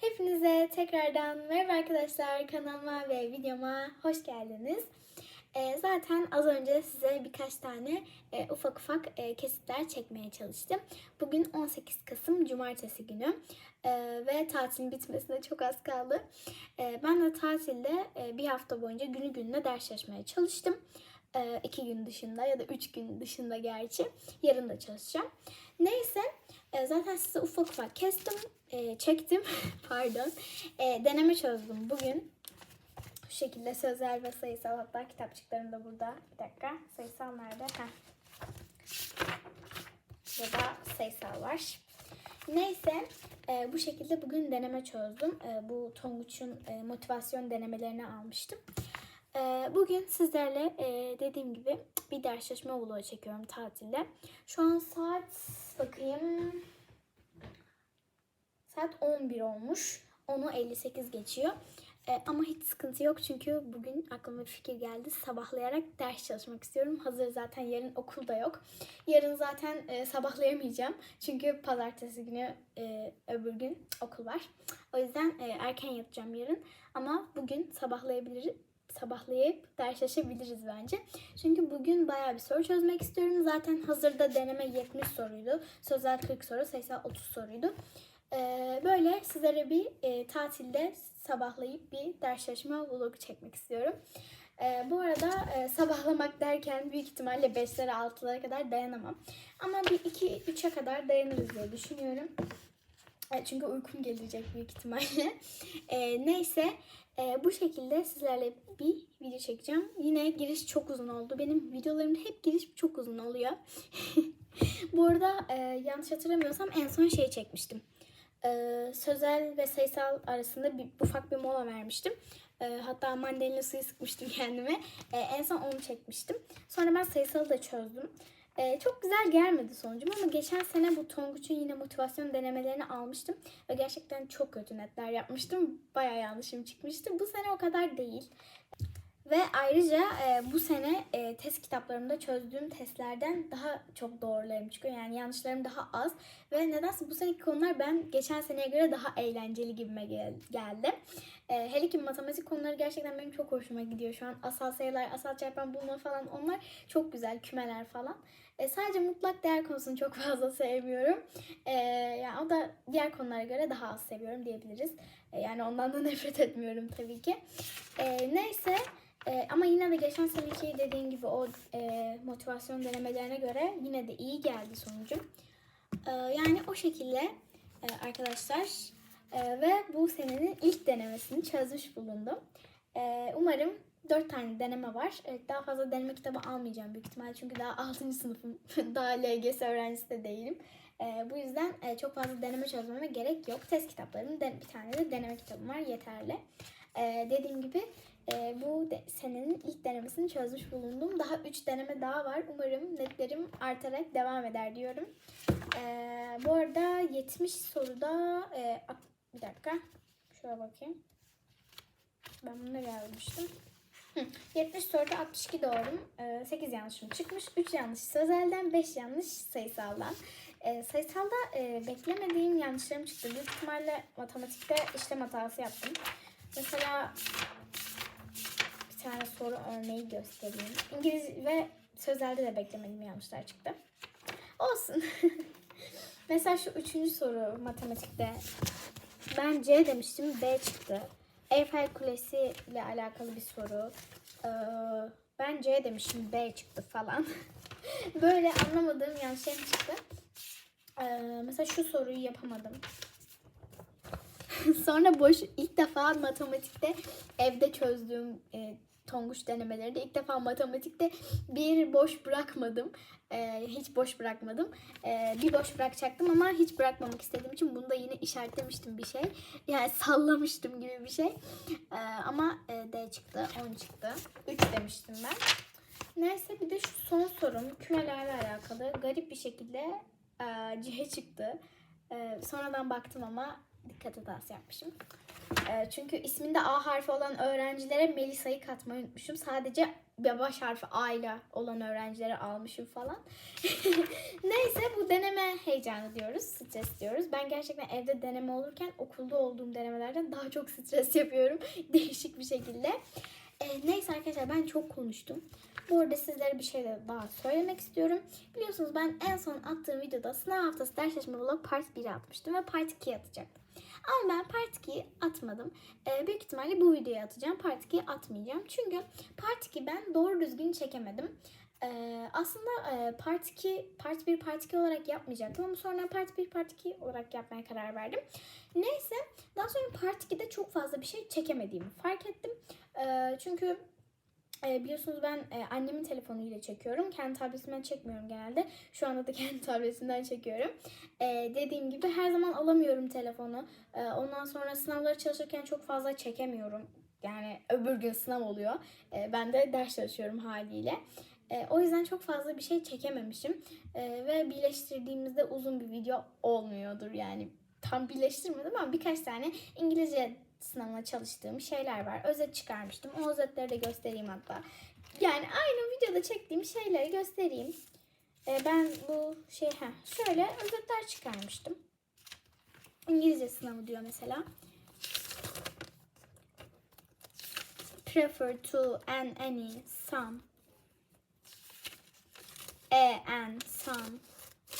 Hepinize tekrardan merhaba arkadaşlar kanalıma ve videoma hoş geldiniz. Ee, zaten az önce size birkaç tane e, ufak ufak e, kesitler çekmeye çalıştım. Bugün 18 Kasım Cumartesi günü Ee, ve tatilin bitmesine çok az kaldı. Ee, ben de tatilde e, bir hafta boyunca günü gününe ders çalışmaya çalıştım. Ee, iki gün dışında ya da üç gün dışında gerçi. Yarın da çalışacağım. Neyse e, zaten size ufak ufak kestim, e, çektim. Pardon. E, deneme çözdüm bugün. Bu şekilde sözel ve sayısal hatta kitapçıklarım da burada. Bir dakika. Sayısal nerede? Heh. Burada sayısal var. Neyse bu şekilde bugün deneme çözdüm. Bu Tonguç'un motivasyon denemelerini almıştım. E, bugün sizlerle e, dediğim gibi bir ders çalışma vlogu çekiyorum tatilde. Şu an saat bakayım saat 11 olmuş. 10'u 58 geçiyor. E, ama hiç sıkıntı yok çünkü bugün aklıma bir fikir geldi. Sabahlayarak ders çalışmak istiyorum. Hazır zaten yarın okul da yok. Yarın zaten e, sabahlayamayacağım. Çünkü pazartesi günü e, öbür gün okul var. O yüzden erken yatacağım yarın. Ama bugün sabahlayabiliriz sabahlayıp ders çalışabiliriz bence. Çünkü bugün bayağı bir soru çözmek istiyorum. Zaten hazırda deneme 70 soruydu. Sözel 40 soru, sayısal 30 soruydu. Ee, böyle sizlere bir e, tatilde sabahlayıp bir ders çalışma vlogu çekmek istiyorum. Ee, bu arada e, sabahlamak derken büyük ihtimalle 5'lere 6'lara kadar dayanamam. Ama bir 2-3'e kadar dayanırız diye düşünüyorum. E, Çünkü uykum gelecek büyük ihtimalle. E, neyse e, bu şekilde sizlerle bir video çekeceğim. Yine giriş çok uzun oldu. Benim videolarımda hep giriş çok uzun oluyor. bu arada e, yanlış hatırlamıyorsam en son şey çekmiştim. E, sözel ve sayısal arasında bir ufak bir mola vermiştim. E, hatta mandalina suyu sıkmıştım kendime. E, en son onu çekmiştim. Sonra ben sayısalı da çözdüm. Ee, çok güzel gelmedi sonucum ama geçen sene bu Tonguç'un yine motivasyon denemelerini almıştım. Ve gerçekten çok kötü netler yapmıştım. Bayağı yanlışım çıkmıştı. Bu sene o kadar değil. Ve ayrıca e, bu sene e, test kitaplarımda çözdüğüm testlerden daha çok doğrularım çıkıyor. Yani yanlışlarım daha az. Ve nedense bu seneki konular ben geçen seneye göre daha eğlenceli gibime gel- geldi. E, hele ki matematik konuları gerçekten benim çok hoşuma gidiyor şu an. Asal sayılar, asal çarpan bulma falan onlar çok güzel. Kümeler falan. E, sadece mutlak değer konusunu çok fazla sevmiyorum. E, yani o da diğer konulara göre daha az seviyorum diyebiliriz. E, yani ondan da nefret etmiyorum tabii ki. E, neyse e, ama yine de geçen seneki dediğim gibi o e, motivasyon denemelerine göre yine de iyi geldi sonucum. E, yani o şekilde e, arkadaşlar e, ve bu senenin ilk denemesini çözmüş bulundum. E, umarım 4 tane deneme var. Evet, daha fazla deneme kitabı almayacağım büyük ihtimalle çünkü daha 6. sınıfım. daha LGS öğrencisi de değilim. E, bu yüzden e, çok fazla deneme çözmeme gerek yok. Test kitaplarının de, bir tane de deneme kitabım var yeterli. E, dediğim gibi e, bu de, senenin ilk denemesini çözmüş bulundum. Daha 3 deneme daha var. Umarım netlerim artarak devam eder diyorum. E, bu arada 70 soruda e, bir dakika şöyle bakayım. Ben bunu yazmıştım. Hı, 70 soruda 62 doğrum, 8 yanlışım çıkmış, 3 yanlış sözelden, 5 yanlış sayısaldan. E, sayısalda e, beklemediğim yanlışlarım çıktı. Büyük ihtimalle matematikte işlem hatası yaptım. Mesela bir tane soru örneği göstereyim. İngiliz ve sözelde de beklemediğim yanlışlar çıktı. Olsun. Mesela şu üçüncü soru matematikte. Ben C demiştim, B çıktı. Eiffel Kulesi ile alakalı bir soru. Ee, ben C demişim, B çıktı falan. Böyle anlamadığım yanlışlarım çıktı. Ee, mesela şu soruyu yapamadım. Sonra boş ilk defa matematikte evde çözdüğüm e, Tonguç denemelerinde ilk defa matematikte bir boş bırakmadım. Ee, hiç boş bırakmadım. Ee, bir boş bırakacaktım ama hiç bırakmamak istediğim için bunu da yine işaretlemiştim bir şey. Yani sallamıştım gibi bir şey. Ee, ama e, D çıktı, 10 çıktı. 3 demiştim ben. Neyse bir de şu son sorum kümelerle alakalı. Garip bir şekilde e, C çıktı. E, sonradan baktım ama dikkat hatası yapmışım. E, çünkü isminde A harfi olan öğrencilere Melisa'yı katmayı unutmuşum. Sadece baş harfi A ile olan öğrencileri almışım falan. Neyse bu deneme heyecanı diyoruz, stres diyoruz. Ben gerçekten evde deneme olurken okulda olduğum denemelerden daha çok stres yapıyorum. Değişik bir şekilde. E, neyse arkadaşlar ben çok konuştum. Bu arada sizlere bir şey daha söylemek istiyorum. Biliyorsunuz ben en son attığım videoda sınav haftası ders çalışma vlog part 1'i atmıştım ve part 2'yi atacaktım. Ama ben part 2'yi atmadım. Ee, büyük ihtimalle bu videoyu atacağım. Part 2'yi atmayacağım. Çünkü part 2 ben doğru düzgün çekemedim. Ee, aslında e, part 2, part 1, part 2 olarak yapmayacaktım ama sonra part 1, part 2 olarak yapmaya karar verdim. Neyse daha sonra part 2'de çok fazla bir şey çekemediğimi fark ettim. Ee, çünkü e, biliyorsunuz ben e, annemin telefonuyla çekiyorum. Kendi tabletimden çekmiyorum genelde. Şu anda da kendi tabletimden çekiyorum. E, dediğim gibi her zaman alamıyorum telefonu. E, ondan sonra sınavları çalışırken çok fazla çekemiyorum. Yani öbür gün sınav oluyor. E, ben de ders çalışıyorum haliyle. E, o yüzden çok fazla bir şey çekememişim. E, ve birleştirdiğimizde uzun bir video olmuyordur yani. Tam birleştirmedim ama birkaç tane İngilizce sınavına çalıştığım şeyler var. Özet çıkarmıştım. O özetleri de göstereyim hatta. Yani aynı videoda çektiğim şeyleri göstereyim. Ee, ben bu şey ha şöyle özetler çıkarmıştım. İngilizce sınavı diyor mesela. Prefer to an any some e and some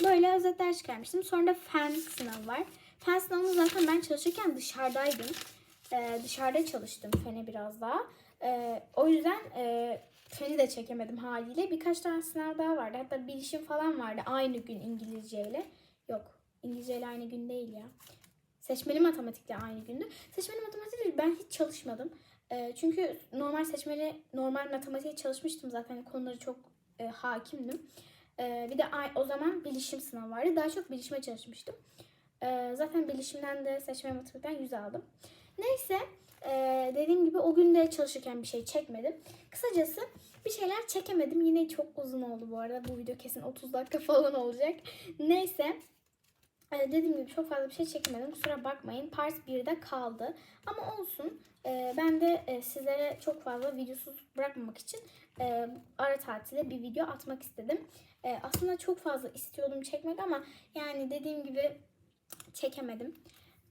böyle özetler çıkarmıştım. Sonra da fen sınavı var. Fen sınavını zaten ben çalışırken dışarıdaydım. Ee, dışarıda çalıştım fene biraz daha. Ee, o yüzden e, feni de çekemedim haliyle. Birkaç tane sınav daha vardı. Hatta bilişim falan vardı aynı gün İngilizceyle. Yok İngilizceyle aynı gün değil ya. Seçmeli matematikle aynı gündü. Seçmeli matematikle ben hiç çalışmadım. Ee, çünkü normal seçmeli, normal matematiğe çalışmıştım zaten. Konuları çok e, hakimdim. Ee, bir de ay- o zaman bilişim sınavı vardı. Daha çok bilişime çalışmıştım. Ee, zaten bilişimden de seçmeli matematikten 100 aldım. Neyse e, dediğim gibi o gün de çalışırken bir şey çekmedim. Kısacası bir şeyler çekemedim. Yine çok uzun oldu bu arada. Bu video kesin 30 dakika falan olacak. Neyse. e, dediğim gibi çok fazla bir şey çekemedim. Kusura bakmayın. Part 1'de kaldı. Ama olsun. E, ben de e, sizlere çok fazla videosuz bırakmamak için e, ara tatilde bir video atmak istedim. E, aslında çok fazla istiyordum çekmek ama yani dediğim gibi çekemedim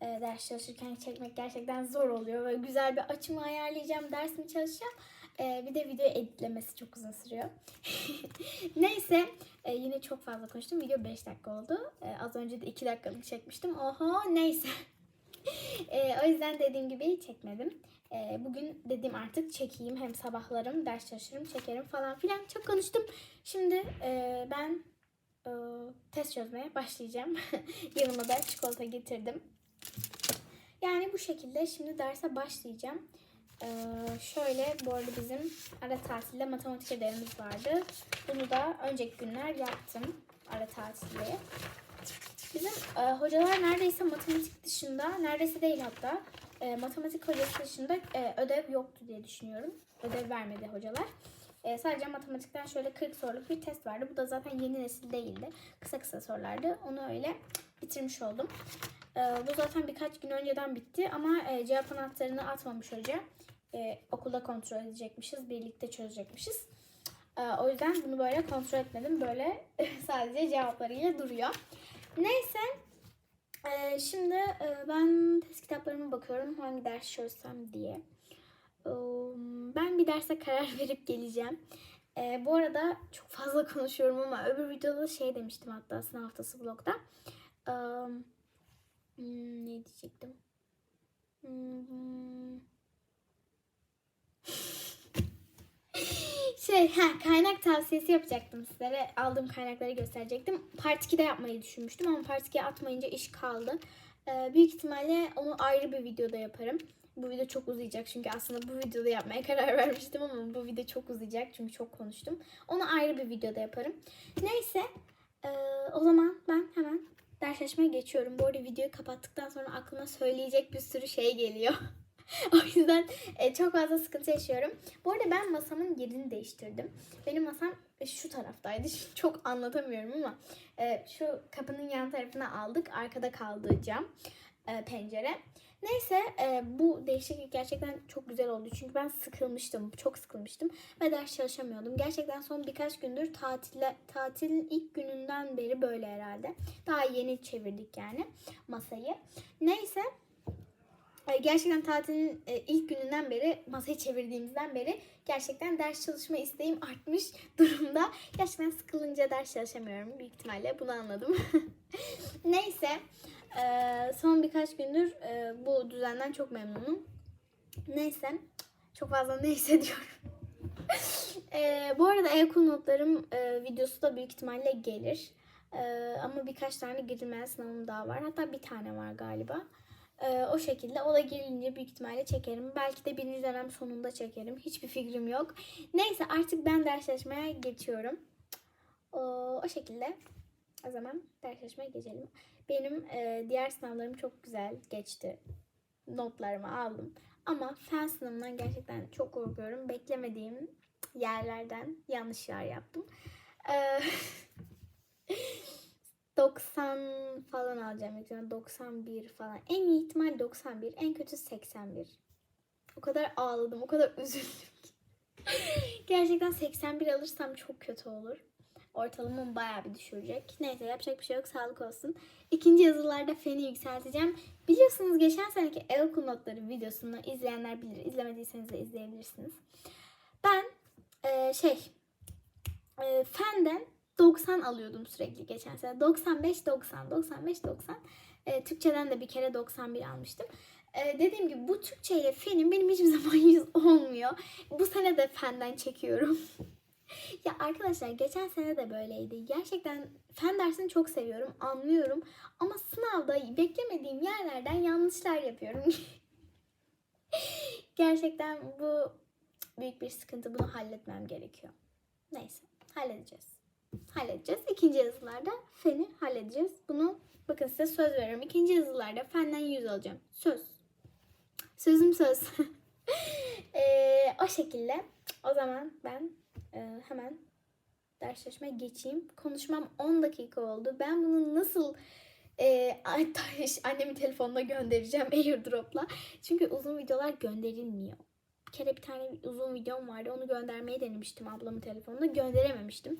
e, ders çalışırken çekmek gerçekten zor oluyor. Böyle güzel bir açımı ayarlayacağım, dersimi çalışacağım. Bir de video editlemesi çok uzun sürüyor. Neyse yine çok fazla konuştum. Video 5 dakika oldu. Az önce de 2 dakikalık çekmiştim. Oha neyse. e, o yüzden dediğim gibi çekmedim. E, bugün dedim artık çekeyim. Hem sabahlarım ders çalışırım, çekerim falan filan. Çok konuştum. Şimdi e, ben e, test çözmeye başlayacağım. Yanıma da çikolata getirdim. Yani bu şekilde şimdi derse başlayacağım. Ee, şöyle bu arada bizim ara tatilde matematik ödevimiz vardı. Bunu da önceki günler yaptım ara tatilde. Bizim e, hocalar neredeyse matematik dışında, neredeyse değil hatta, e, matematik hocası dışında e, ödev yoktu diye düşünüyorum. Ödev vermedi hocalar. E, sadece matematikten şöyle 40 soruluk bir test vardı. Bu da zaten yeni nesil değildi. Kısa kısa sorulardı. Onu öyle bitirmiş oldum. E, bu zaten birkaç gün önceden bitti ama e, cevap anahtarını atmamış hoca. E, okulda kontrol edecekmişiz. Birlikte çözecekmişiz. E, o yüzden bunu böyle kontrol etmedim. Böyle sadece cevaplarıyla duruyor. Neyse. e, şimdi e, ben test kitaplarıma bakıyorum. Hangi ders çözsem diye. E, ben bir derse karar verip geleceğim. E, bu arada çok fazla konuşuyorum ama öbür videoda şey demiştim hatta sınav haftası vlogda. E, Hmm, ne diyecektim? Hmm. Şey, ha, kaynak tavsiyesi yapacaktım sizlere. Aldığım kaynakları gösterecektim. Part 2'de yapmayı düşünmüştüm ama Part 2'ye atmayınca iş kaldı. Ee, büyük ihtimalle onu ayrı bir videoda yaparım. Bu video çok uzayacak çünkü aslında bu videoda yapmaya karar vermiştim ama bu video çok uzayacak çünkü çok konuştum. Onu ayrı bir videoda yaparım. Neyse, ee, o zaman ben hemen ders çalışmaya geçiyorum. Bu arada videoyu kapattıktan sonra aklıma söyleyecek bir sürü şey geliyor. o yüzden e, çok fazla sıkıntı yaşıyorum. Bu arada ben masamın yerini değiştirdim. Benim masam e, şu taraftaydı. Şimdi çok anlatamıyorum ama e, şu kapının yan tarafına aldık. Arkada kaldığı cam, e, pencere. Neyse e, bu değişiklik gerçekten çok güzel oldu. Çünkü ben sıkılmıştım. Çok sıkılmıştım. Ve ders çalışamıyordum. Gerçekten son birkaç gündür tatile, tatilin ilk gününden beri böyle herhalde. Daha yeni çevirdik yani masayı. Neyse gerçekten tatilin e, ilk gününden beri masayı çevirdiğimizden beri gerçekten ders çalışma isteğim artmış durumda. Gerçekten sıkılınca ders çalışamıyorum büyük ihtimalle bunu anladım. Neyse e, son birkaç gündür e, bu düzenden çok memnunum. Neyse çok fazla neyse diyorum. e, bu arada e-okul notlarım e, videosu da büyük ihtimalle gelir. E, ama birkaç tane girilmeyen sınavım daha var. Hatta bir tane var galiba. Ee, o şekilde. O da gelince büyük ihtimalle çekerim. Belki de birinci dönem sonunda çekerim. Hiçbir fikrim yok. Neyse artık ben ders çalışmaya geçiyorum. O, o şekilde. O zaman ders çalışmaya geçelim. Benim e, diğer sınavlarım çok güzel geçti. Notlarımı aldım. Ama fen sınavından gerçekten çok korkuyorum. Beklemediğim yerlerden yanlışlar yaptım. Ee, 90 falan alacağım büyük ihtimalle 91 falan. En iyi ihtimal 91, en kötü 81. O kadar ağladım, o kadar üzüldüm ki. Gerçekten 81 alırsam çok kötü olur. Ortalamamı bayağı bir düşürecek. Neyse yapacak bir şey yok, sağlık olsun. İkinci yazılarda feni yükselteceğim. Biliyorsunuz geçen seneki e-okul notları videosunu izleyenler bilir. İzlemediyseniz de izleyebilirsiniz. Ben e, şey e, fenden 90 alıyordum sürekli geçen sene. 95 90 95 90. E, Türkçeden de bir kere 91 almıştım. E, dediğim gibi bu Türkçe ile fenim benim hiçbir zaman 100 olmuyor. Bu sene de fenden çekiyorum. ya arkadaşlar geçen sene de böyleydi. Gerçekten fen dersini çok seviyorum, anlıyorum. Ama sınavda beklemediğim yerlerden yanlışlar yapıyorum. Gerçekten bu büyük bir sıkıntı. Bunu halletmem gerekiyor. Neyse halledeceğiz halledeceğiz. İkinci yazılarda feni halledeceğiz. Bunu bakın size söz veriyorum. İkinci yazılarda fenden 100 alacağım. Söz. Sözüm söz. ee, o şekilde. O zaman ben e, hemen ders çalışmaya geçeyim. Konuşmam 10 dakika oldu. Ben bunu nasıl e, annemin telefonuna göndereceğim airdrop'la. Çünkü uzun videolar gönderilmiyor. Bir kere bir tane uzun videom vardı. Onu göndermeyi denemiştim ablamın telefonuna. Gönderememiştim.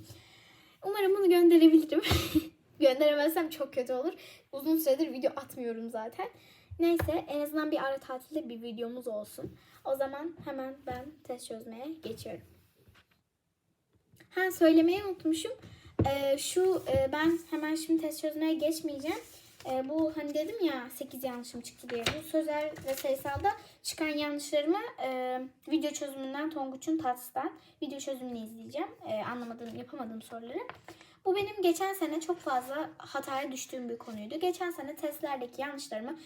Umarım bunu gönderebilirim. Gönderemezsem çok kötü olur. Uzun süredir video atmıyorum zaten. Neyse en azından bir ara tatilde bir videomuz olsun. O zaman hemen ben test çözmeye geçiyorum. Ha söylemeyi unutmuşum. Ee, şu e, ben hemen şimdi test çözmeye geçmeyeceğim. Ee, bu hani dedim ya 8 yanlışım çıktı diye. Bu sözel ve sayısalda çıkan yanlışlarımı e, video çözümünden Tonguç'un Tats'tan video çözümünü izleyeceğim. E, anlamadığım, yapamadığım soruları. Bu benim geçen sene çok fazla hataya düştüğüm bir konuydu. Geçen sene testlerdeki yanlışlarımı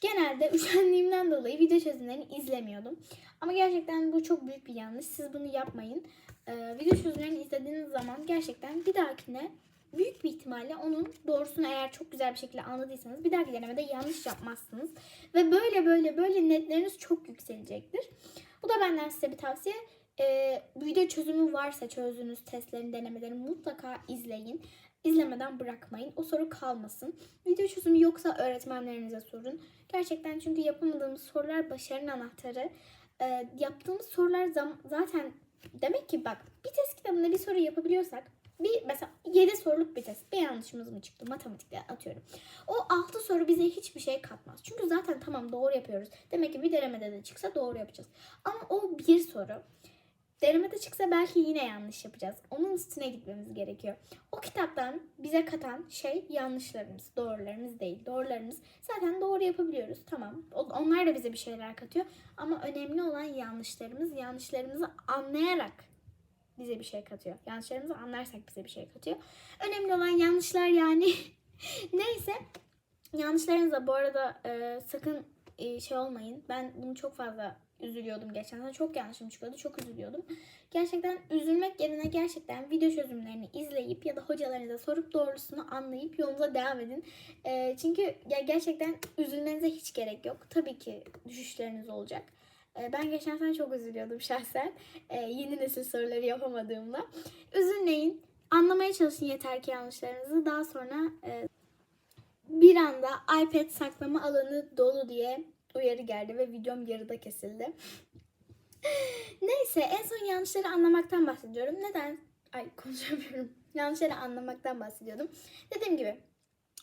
genelde üşendiğimden dolayı video çözümlerini izlemiyordum. Ama gerçekten bu çok büyük bir yanlış. Siz bunu yapmayın. Ee, video çözümlerini izlediğiniz zaman gerçekten bir dahakine büyük bir ihtimalle onun doğrusunu eğer çok güzel bir şekilde anladıysanız bir dahaki denemede yanlış yapmazsınız. Ve böyle böyle böyle netleriniz çok yükselecektir. Bu da benden size bir tavsiye. Ee, video çözümü varsa çözdüğünüz testlerin, denemelerini mutlaka izleyin. İzlemeden bırakmayın. O soru kalmasın. Video çözümü yoksa öğretmenlerinize sorun. Gerçekten çünkü yapamadığımız sorular başarının anahtarı. Ee, yaptığımız sorular zaten demek ki bak bir test kitabında bir soru yapabiliyorsak bir mesela 7 soruluk bir test. Bir yanlışımız mı çıktı? Matematikte atıyorum. O 6 soru bize hiçbir şey katmaz. Çünkü zaten tamam doğru yapıyoruz. Demek ki bir denemede de çıksa doğru yapacağız. Ama o bir soru. Denemede çıksa belki yine yanlış yapacağız. Onun üstüne gitmemiz gerekiyor. O kitaptan bize katan şey yanlışlarımız, doğrularımız değil. Doğrularımız zaten doğru yapabiliyoruz. Tamam. Onlar da bize bir şeyler katıyor. Ama önemli olan yanlışlarımız. Yanlışlarımızı anlayarak bize bir şey katıyor. Yanlışlarımızı anlarsak bize bir şey katıyor. Önemli olan yanlışlar yani. Neyse. Yanlışlarınıza bu arada e, sakın e, şey olmayın. Ben bunu çok fazla üzülüyordum geçen sene. Çok yanlışım çıkıyordu. Çok üzülüyordum. Gerçekten üzülmek yerine gerçekten video çözümlerini izleyip ya da hocalarınıza sorup doğrusunu anlayıp yolunuza devam edin. E, çünkü ya gerçekten üzülmenize hiç gerek yok. Tabii ki düşüşleriniz olacak. E, ben geçen sene çok üzülüyordum şahsen. E, yeni nesil soruları yapamadığımda. Üzülmeyin. Anlamaya çalışın yeter ki yanlışlarınızı. Daha sonra e, bir anda iPad saklama alanı dolu diye uyarı geldi ve videom yarıda kesildi. Neyse en son yanlışları anlamaktan bahsediyorum. Neden? Ay konuşamıyorum. Yanlışları anlamaktan bahsediyordum. Dediğim gibi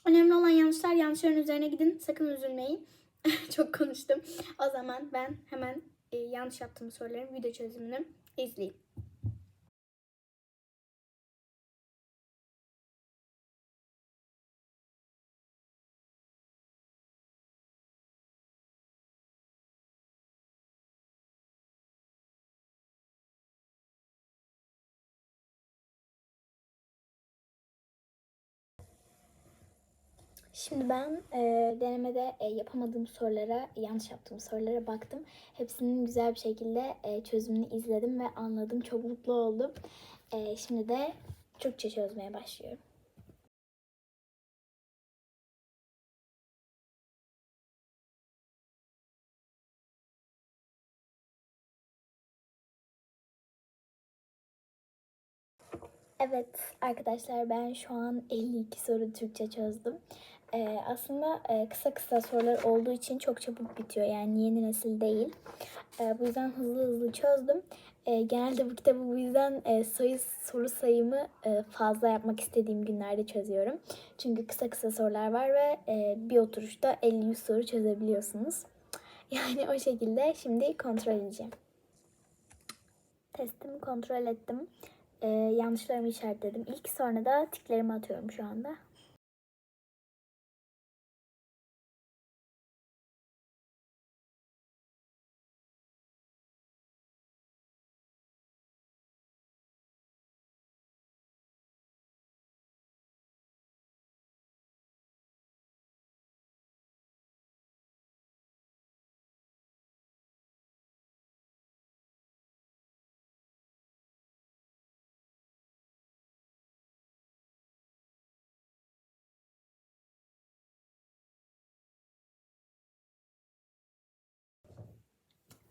önemli olan yanlışlar yanlışların üzerine gidin. Sakın üzülmeyin. Çok konuştum. O zaman ben hemen e, yanlış yaptığım soruların video çözümünü izleyeyim. Şimdi ben e, denemede e, yapamadığım sorulara, yanlış yaptığım sorulara baktım. Hepsinin güzel bir şekilde e, çözümünü izledim ve anladım. Çok mutlu oldum. E, şimdi de Türkçe çözmeye başlıyorum. Evet arkadaşlar ben şu an 52 soru Türkçe çözdüm. Ee, aslında e, kısa kısa sorular olduğu için çok çabuk bitiyor. Yani yeni nesil değil. Ee, bu yüzden hızlı hızlı çözdüm. Ee, genelde bu kitabı bu yüzden e, sayı soru sayımı e, fazla yapmak istediğim günlerde çözüyorum. Çünkü kısa kısa sorular var ve e, bir oturuşta 50-100 soru çözebiliyorsunuz. Yani o şekilde şimdi kontrol edeceğim. Testimi kontrol ettim. Ee, yanlışlarımı işaretledim. İlk sonra da tiklerimi atıyorum şu anda.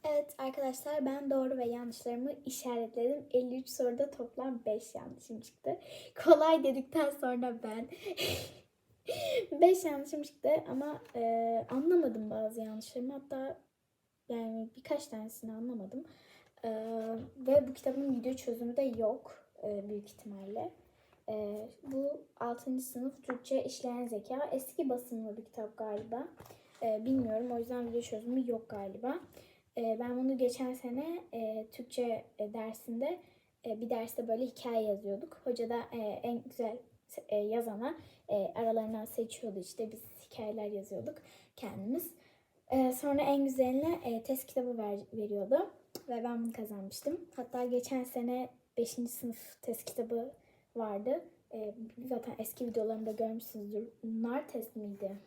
Evet arkadaşlar ben doğru ve yanlışlarımı işaretledim. 53 soruda toplam 5 yanlışım çıktı. Kolay dedikten sonra ben 5 yanlışım çıktı ama e, anlamadım bazı yanlışlarımı. Hatta yani birkaç tanesini anlamadım. E, ve bu kitabın video çözümü de yok e, büyük ihtimalle. E, bu 6. sınıf Türkçe işleyen zeka eski basımlı bir kitap galiba. E, bilmiyorum o yüzden video çözümü yok galiba. E, ben bunu geçen sene e, Türkçe e, dersinde e, bir derste böyle hikaye yazıyorduk. Hoca da e, en güzel e, yazana e, aralarından seçiyordu işte biz hikayeler yazıyorduk kendimiz. E, sonra en güzeline e, test kitabı ver, veriyordu ve ben bunu kazanmıştım. Hatta geçen sene 5. sınıf test kitabı vardı. E, zaten eski videolarımda görmüşsünüzdür. Nar test miydi?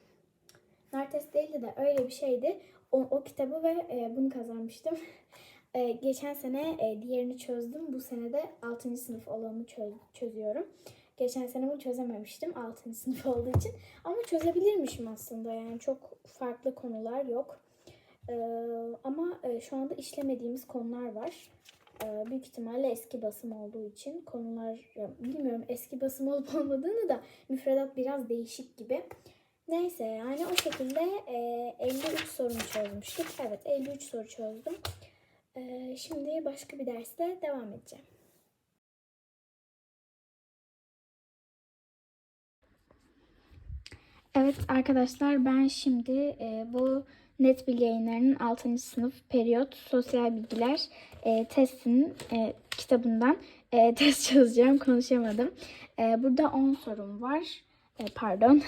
Nar test değildi de öyle bir şeydi. O, o kitabı ve e, bunu kazanmıştım. e, geçen sene e, diğerini çözdüm. Bu sene de 6. sınıf olanı çöz, çözüyorum. Geçen sene bunu çözememiştim 6. sınıf olduğu için. Ama çözebilirmişim aslında yani çok farklı konular yok. E, ama e, şu anda işlemediğimiz konular var. E, büyük ihtimalle eski basım olduğu için konular bilmiyorum eski basım olup olmadığını da müfredat biraz değişik gibi. Neyse yani o şekilde e, 53 sorunu çözmüştük. Evet 53 soru çözdüm. E, şimdi başka bir derste devam edeceğim. Evet arkadaşlar ben şimdi e, bu Net Bilgi Yayınları'nın 6. sınıf periyot sosyal bilgiler e, testinin e, kitabından e, test çözeceğim. Konuşamadım. E, burada 10 sorum var. E, pardon.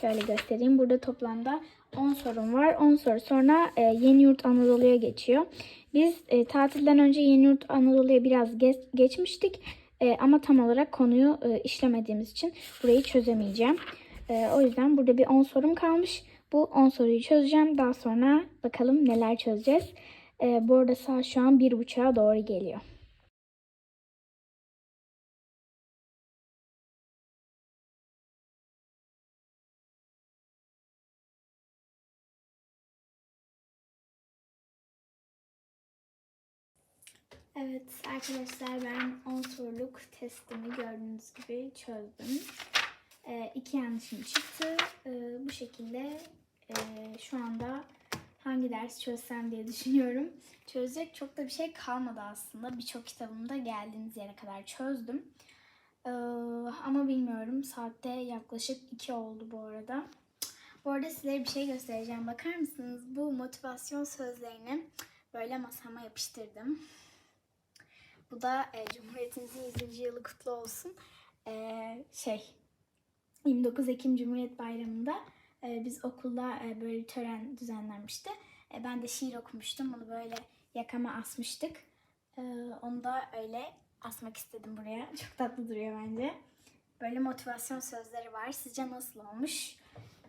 Şöyle göstereyim. Burada toplamda 10 sorum var. 10 soru sonra e, Yeni Yurt Anadolu'ya geçiyor. Biz e, tatilden önce Yeni Yurt Anadolu'ya biraz geç, geçmiştik. E, ama tam olarak konuyu e, işlemediğimiz için burayı çözemeyeceğim. E, o yüzden burada bir 10 sorum kalmış. Bu 10 soruyu çözeceğim. Daha sonra bakalım neler çözeceğiz. E, bu arada saat şu an 1.30'a doğru geliyor. Evet arkadaşlar ben 10 soruluk testimi gördüğünüz gibi çözdüm. E, iki yanlışım çıktı. E, bu şekilde e, şu anda hangi ders çözsem diye düşünüyorum. Çözecek çok da bir şey kalmadı aslında. Birçok kitabımı da geldiğimiz yere kadar çözdüm. Ee, ama bilmiyorum. Saatte yaklaşık 2 oldu bu arada. Bu arada size bir şey göstereceğim. Bakar mısınız? Bu motivasyon sözlerini böyle masama yapıştırdım. Bu da e, Cumhuriyetimizin 100. yılı kutlu olsun. E, şey 29 Ekim Cumhuriyet Bayramı'nda e, biz okulda e, böyle bir tören düzenlenmişti. E, ben de şiir okumuştum. Onu böyle yakama asmıştık. E, onu da öyle asmak istedim buraya. Çok tatlı duruyor bence. Böyle motivasyon sözleri var. Sizce nasıl olmuş?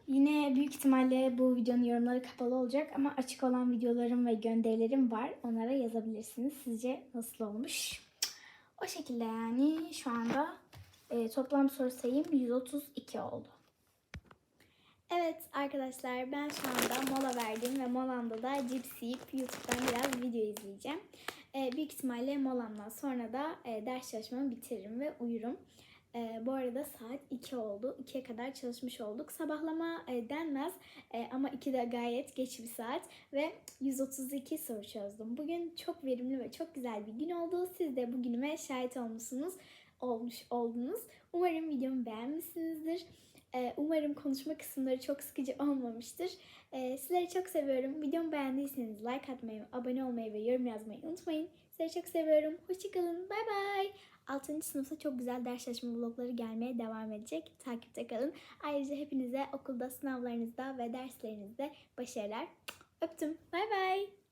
Yine büyük ihtimalle bu videonun yorumları kapalı olacak ama açık olan videolarım ve gönderilerim var. Onlara yazabilirsiniz. Sizce nasıl olmuş? O şekilde yani şu anda e, toplam soru sayım 132 oldu. Evet arkadaşlar ben şu anda mola verdim ve molamda da cips yiyip YouTube'dan biraz video izleyeceğim. E, büyük ihtimalle molamdan sonra da e, ders çalışmamı bitiririm ve uyurum. E, bu arada saat 2 oldu. 2'ye kadar çalışmış olduk. Sabahlama e, denmez e, ama 2 de gayet geç bir saat ve 132 soru çözdüm. Bugün çok verimli ve çok güzel bir gün oldu. Siz de bu günüme şahit olmuşsunuz, olmuş oldunuz. Umarım videomu beğenmişsinizdir. E, umarım konuşma kısımları çok sıkıcı olmamıştır. E, sizleri çok seviyorum. Videomu beğendiyseniz like atmayı, abone olmayı ve yorum yazmayı unutmayın. Sizleri çok seviyorum. Hoşçakalın. Bay bay. 6. sınıfta çok güzel ders çalışma vlogları gelmeye devam edecek. Takipte kalın. Ayrıca hepinize okulda, sınavlarınızda ve derslerinizde başarılar. Öptüm. Bay bay.